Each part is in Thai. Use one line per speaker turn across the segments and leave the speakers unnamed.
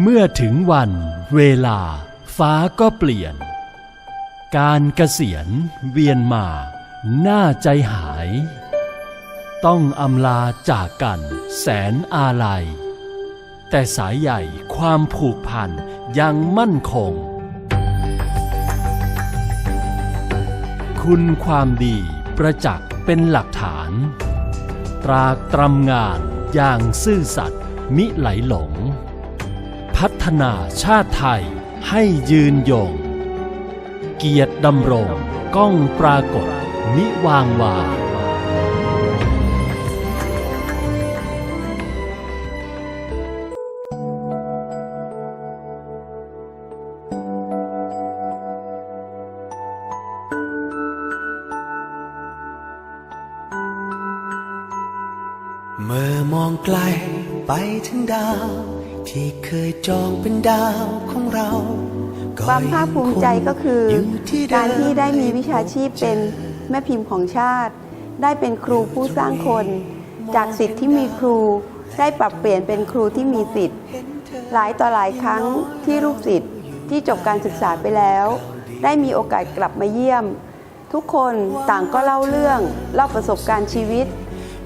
เมื่อถึงวันเวลา ฟ้าก็เปลี่ยน การเกษียณเวียนมาหน่าใจหาย ต้องอำลาจากกันแสนอาลัย แต่สายใหญ่ความผูกพันยังมั่นคง คุณความดีประจักษ์เป็นหลักฐาน ตรากตรำงานอย่างซื่อสัตย์มิไหลหลง พัฒนาชาติไทยให้ยืนยง เกียรติดำรงก้องปรากฏมิวางวา
เมื่อมองไกลไปถึงดาว ที่เคยจองเป็นดาวของเรา
ความภาคภูมิใจก็คือ
ยู่ที่เม
การที่ได้มีวิชาชีพเป็นแม่พิมพ์ของชาติ ได้เป็นครูผู้สร้างคน จากสิทธิ์ที่มีครูได้ปรับเปลี่ยนเป็นครูที่มีสิทธิ์ หลายต่อหลายครั้งที่ลูกศิษย์ที่จบการศึกษาไปแล้ว ได้มีโอกาสกลับมาเยี่ยม ทุกคนต่างก็เล่าเรื่อง เล่าประสบการณ์ชีวิต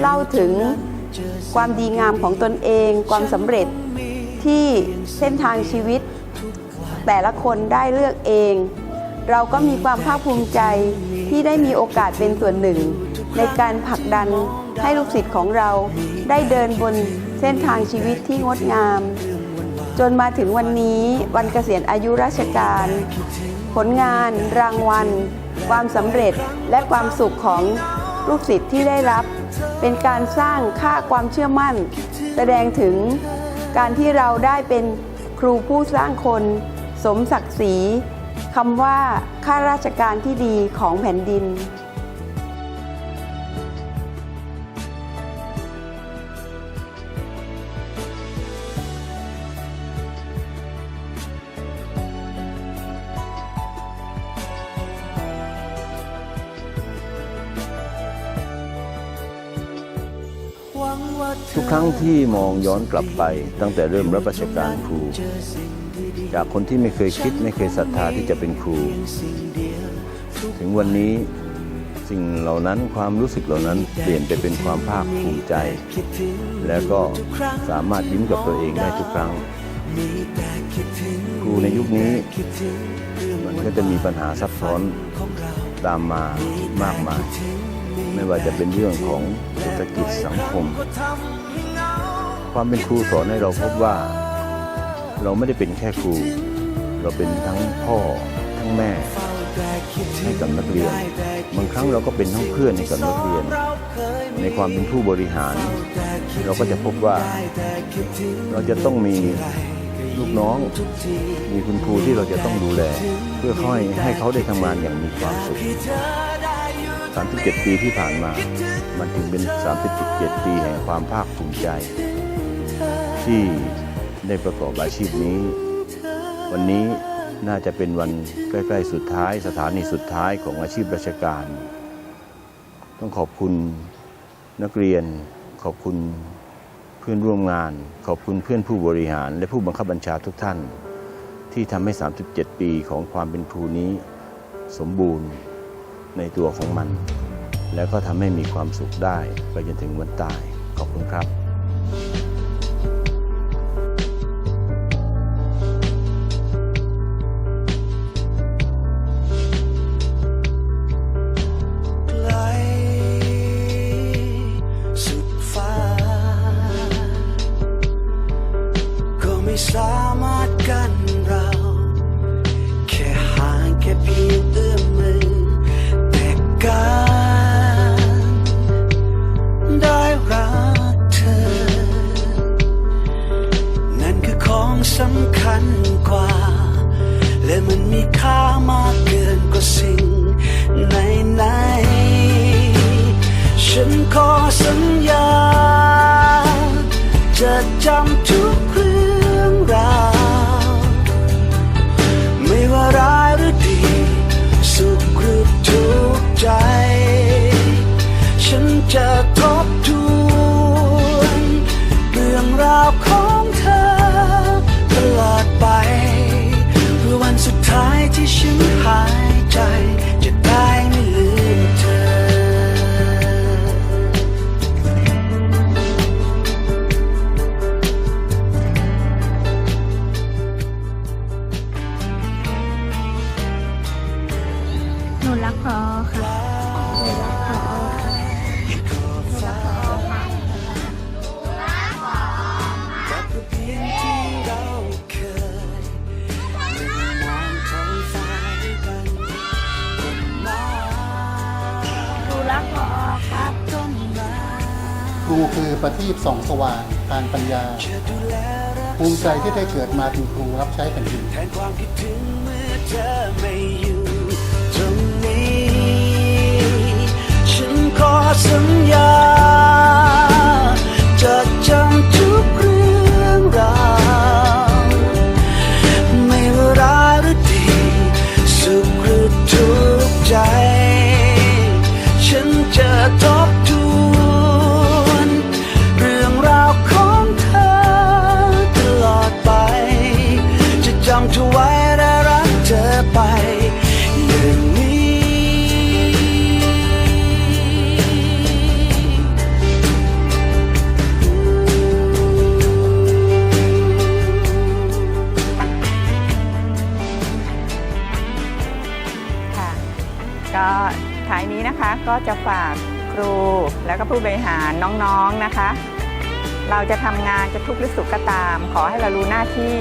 เล่าถึงความดีงามของตนเอง ความสำเร็จ ที่เส้นทางชีวิต แต่ละคนได้เลือกเอง เราก็มีความภาคภูมิใจที่ได้มีโอกาสเป็นส่วนหนึ่ง ในการผลักดันให้ลูกศิษย์ของเราได้เดินบนเส้นทางชีวิตที่งดงาม จนมาถึงวันนี้วันเกษียณอายุราชการ ผลงาน รางวัล ความสำเร็จและความสุขของลูกศิษย์ที่ได้รับ เป็นการสร้างค่าความเชื่อมั่น แสดงถึง การที่เราได้เป็นครูผู้สร้างคน สมศักดิ์ศรีคำว่าข้าราชการที่ดีของแผ่นดิน
ทั้งที่มองย้อนกลับไปตั้งแต่เริ่มรับราชการครู จากคนที่ไม่เคยคิดไม่เคยศรัทธาที่จะเป็นครู ถึงวันนี้สิ่งเหล่านั้นความรู้สึกเหล่านั้นเปลี่ยนไปเป็นความภาคภูมิใจ แล้วก็สามารถยิ้มกับตัวเองได้ทุกครั้ง
ค
รูในยุคนี้ มันก็จะมีปัญหาซับซ้อนตามมามากมาย ไม่ว่าจะเป็นเรื่องของเศรษฐกิจสังคม ความเป็นครูสอนให้เราพบว่า เราไม่ได้เป็นแค่ครู เราเป็นทั้งพ่อทั้งแม่
เฝ้าแต่คิดถึง
ให้กับนักเรียน บางครั้งเราก็เป็นทั้งเพื่อนให้กับนักเรียน ในความเป็นผู้บริหาร เราก็จะพบว่า เราจะต้องมีลูกน้อง มีคุณครูที่เราจะต้องดูแล เพื่อให้ให้เขาได้ทำงานอย่างมีความสุข 37 ปีที่ผ่านมา มันถึงเป็น 37 ปีแห่งความภาคภูมิใจ ที่ได้ประกอบอาชีพนี้ วันนี้น่าจะเป็นวันใกล้ๆสุดท้าย สถานีสุดท้ายของอาชีพราชการ ต้องขอบคุณนักเรียน ขอบคุณเพื่อนร่วมงาน ขอบคุณเพื่อนผู้บริหาร และผู้บังคับบัญชาทุกท่าน ที่ทำให้ 37 ปีของความเป็นครูนี้สมบูรณ์ในตัวของมัน แล้วก็ทำให้มีความสุขได้ไปจนถึงวันตาย ขอบคุณครับ
ครูคือ
ประทีปส่องสว่างทางปัญญา ภูมิใจที่ได้เกิดมาเป็นครูรับใช้แผ่นดิน
แทนความคิดถึงเมื่อเธอไม่อยู่ตรงนี้ ฉันขอสัญญา ก็จะ
ฝากครูแล้วก็ผู้บริหารน้องๆนะคะ เราจะทำงานจะทุกข์หรือสุขก็ตาม ขอให้เรารู้หน้าที่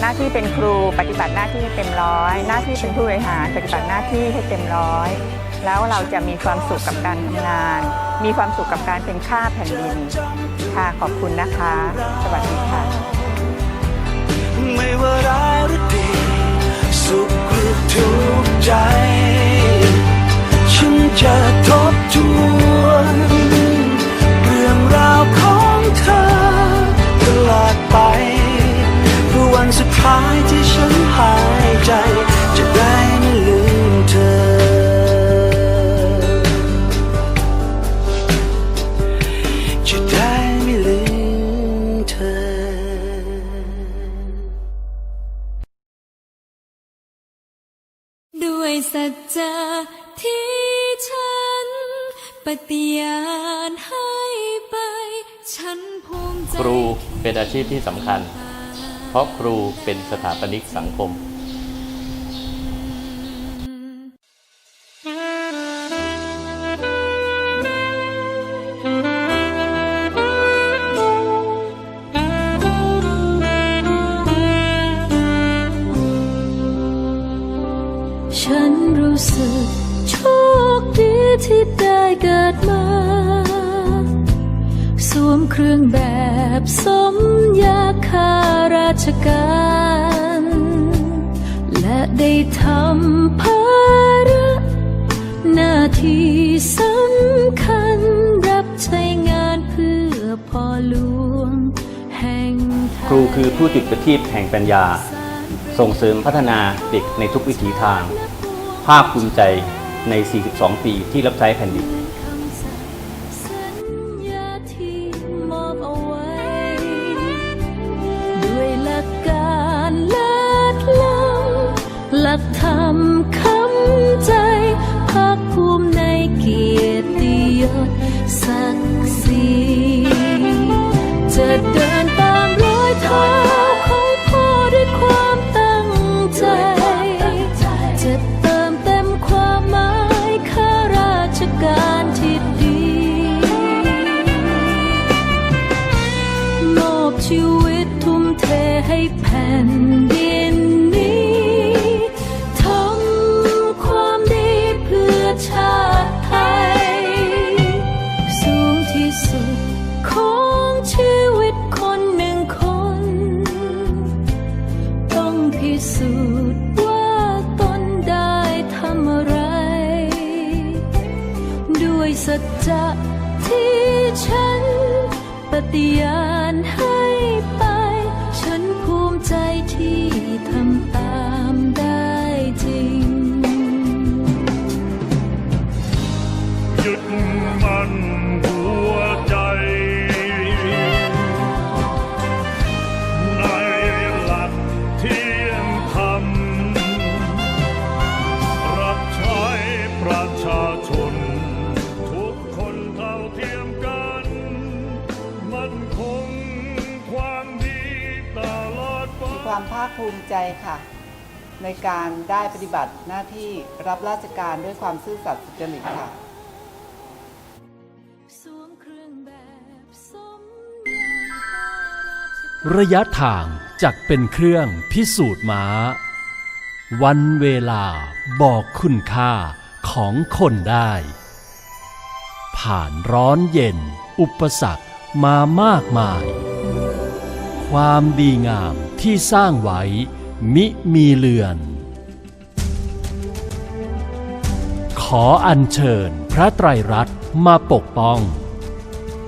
หน้าที่เป็นครูปฏิบัติหน้าที่ให้เต็มร้อย หน้าที่เป็นผู้บริหารปฏิบัติหน้าที่ให้เต็มร้อย แล้วเราจะมีความสุขกับการทำงาน มีความสุขกับการเป็นข้าแผ่นดินค่ะขอบคุณนะคะ สวัสดีค่ะ
ไม่ว่าร้ายหรือดีสุข สัจจะ
ที่ฉัน ปฏิญาณให้ไป ฉันภูมิใจ
ครูเป็นอาชีพที่สำคัญ เพราะครูเป็นสถาปนิกสังคม
สมยาคาราชการ และได้ทำภาระหน้าที่สำคัญรับใช้งานเพื่อพ่อหลวงแห่ง
ครูคือผู้จุดประทีปแห่งปัญญา ส่งเสริมพัฒนาเด็กในทุกวิถีทาง ภาคภูมิใจใน 42 ปีที่รับใช้แผ่นดิน
ภูมิใจค่ะ ในการได้ปฏิบัติหน้าที่รับราชการด้วยความซื่อสัตย์สุจริตค่ะ
สวมเครื่องแบบสมยาข้าราชการ
ระยะทางจักเป็นเครื่องพิสูจน์ม้า วันเวลาบอกคุณค่าของคนได้ ผ่านร้อนเย็น อุปสรรคมามากมาย ความดีงาม ที่สร้างไว้ มิมีเลือน ขออัญเชิญพระไตรรัตน์มาปกป้อง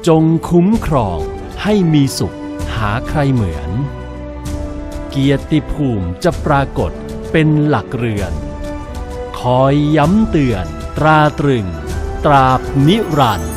จงคุ้มครองให้มีสุขหาใครเหมือน เกียรติภูมิจะปรากฏเป็นหลักเรือน คอยย้ำเตือน ตราตรึง ตราบนิรันดร์